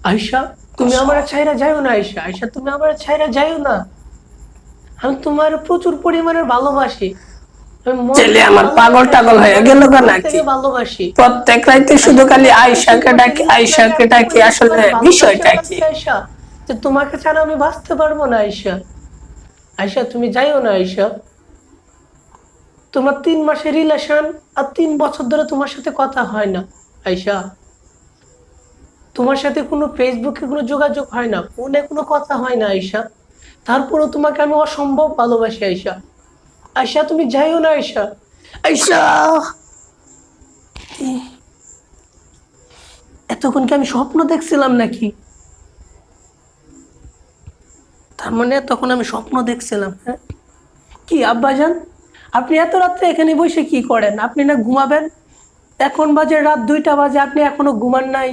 আয়সা তুমি আমার ছাইরা যাইও না আয়সা আয়সা তুমি আমার ছাইরা যাইও না। আমি তোমার প্রচুর পরিমাণে ভালোবাসি। ছেলে আমার পাগল টাগল হয়ে গেল নাকি? ভালোবাসি। প্রত্যেক রাইতে শুধু খালি আয়সাকে ডাকি আয়সাকে ডাকি। আসলে বিষয়টা কি? আয়সা যে তোমাকে ছাড়া আমি বাঁচতে পারব না আয়সা আয়সা তুমি যাইও না আয়সা তোমার তিন মাসের রিলেশন আর তিন বছর ধরে তোমার সাথে কথা হয় না আয়সা তোমার সাথে কোনো ফেসবুকে কোনো যোগাযোগ হয় না, ফোনে কোনো কথা হয় না আয়সা তারপরেও তোমাকে আমি অসম্ভব ভালোবাসি আয়সা আয়সা তুমি যাইও না আয়সা আয়সা এতক্ষণ কি আমি স্বপ্ন দেখছিলাম নাকি? তার মানে তখন আমি স্বপ্ন দেখছিলাম হ্যাঁ? কি, আব্বাজান? আপনি এত রাত্রে এখানে বসে কি করেন? আপনি না ঘুমাবেন? এখন বাজে রাত দুইটা বাজে, আপনি এখনও ঘুমান নাই।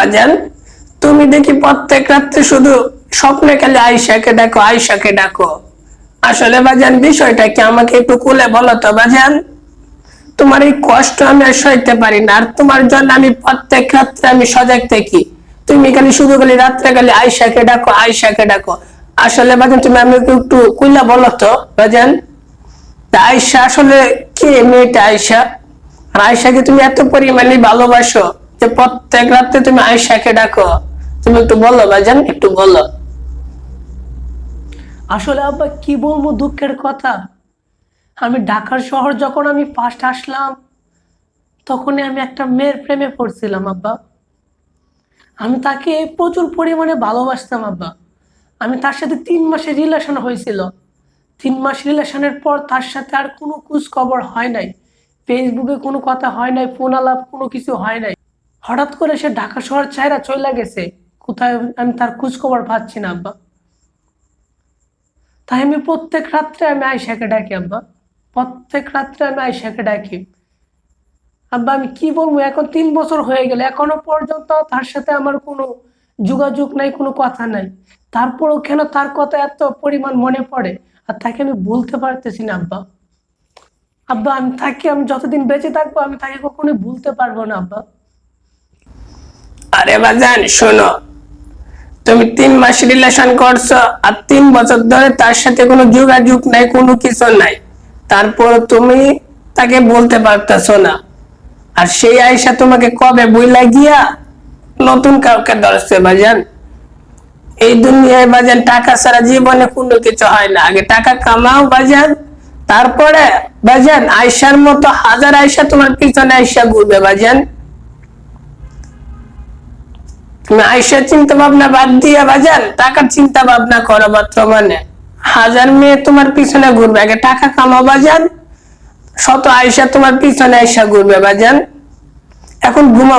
বাজান, তুমি দেখি প্রত্যেক রাত্রে শুধু স্বপ্নে খালি আয়সাকে ডাকো আয়সাকে ডাকো। আসলে বাজান, বিষয়টা কি আমাকে একটু খুলে বলো তো বাজান? তোমার এই কষ্ট আমি আর সইতে পারি না, আর তোমার জন্য আমি প্রত্যেক রাত্রে আমি সজাগ থাকি। তুমি খালি শুধু খালি রাত্রে খালি আয়সাকে ডাকো আয়সাকে ডাকো। আসলে বাজান, তুমি আমাকে একটু কুইলা বলো তো বাজান। তা আয়সা আসলে কে মেয়েটা আয়সা আর আয়সাকে তুমি এত পরিমাণে ভালোবাসো। যে প্রত্যেক রাতে তুমি আয়সাকে ডাকো, তুমি একটু বলো বাজান একটু বলো। আসলে আব্বা, কি বলব দুঃখের কথা? আমি ঢাকার শহর যখন আমি ফার্স্ট আসলাম, তখনই আমি একটা মেয়ের প্রেমে পড়ছিলাম আব্বা। আমি তাকে প্রচুর পরিমাণে ভালোবাসতাম আব্বা। আমি তার সাথে তিন মাসের রিলেশন হয়েছিল। তিন মাস রিলেশনের পর তার সাথে আর কোনো খোঁজ খবর হয় নাই। ফেসবুকে কোনো কথা হয় নাই, ফোন আলাপ কোনো কিছু হয় নাই। হঠাৎ করে সে ঢাকা শহর চাইরা চলে গেছে। কোথায় আমি তার খোঁজ খবর পাচ্ছি না, আব্বা। তাই আমি প্রত্যেক রাত্রে আমি আয়সাকে ডাকি, আব্বা। প্রত্যেক রাত্রে আমি আয়সাকে ডাকি। আব্বা, আমি কি বলব? এখন তিন বছর হয়ে গেল। এখনও পর্যন্ত তার সাথে আমার কোনো যোগাযোগ নাই, কোনো কথা নাই। তারপরেও কেন তার কথা এত পরিমাণ মনে পড়ে? আর তাকে আমি বলতে পারতেছি না, আব্বা। আব্বা, আমি তাকে আমি যতদিন বেঁচে থাকব, আমি তাকে কখনোই ভুলতে পারব না, আব্বা। আরে বাজান, শোনো। তুমি তিন মাস রিলেশন করছ আর তিন বছর ধরে তার সাথে কোনো যোগাযোগ নাই, কোনো কিছু নাই। তারপর তুমি তাকে বলতে পারতেছো না। আর সেই আয়সা তোমাকে কবে বইলা গিয়া নতুন কাউকে ধরছে বাজান? এই দুনিয়ায় বাজান, টাকা ছাড়া জীবনে কোনো কিছু হয় না। আগে টাকা কামাও বাজান, তারপরে বাজান আয়সার মতো হাজার আয়সা তোমার পিছনে আয়সা ঘুরবে বাজান। তুমি আয়সা চিন্তা ভাবনা বাদ দিয়ে বাজান টাকার চিন্তা ভাবনা করো বর্তমানে হাজার মেয়ে তোমার পিছনে ঘুরবে, আগে টাকা কামাও বাজান শত আয়সা তোমার পিছনে আয়সা ঘুরবে বাজান এখন ঘুমাও।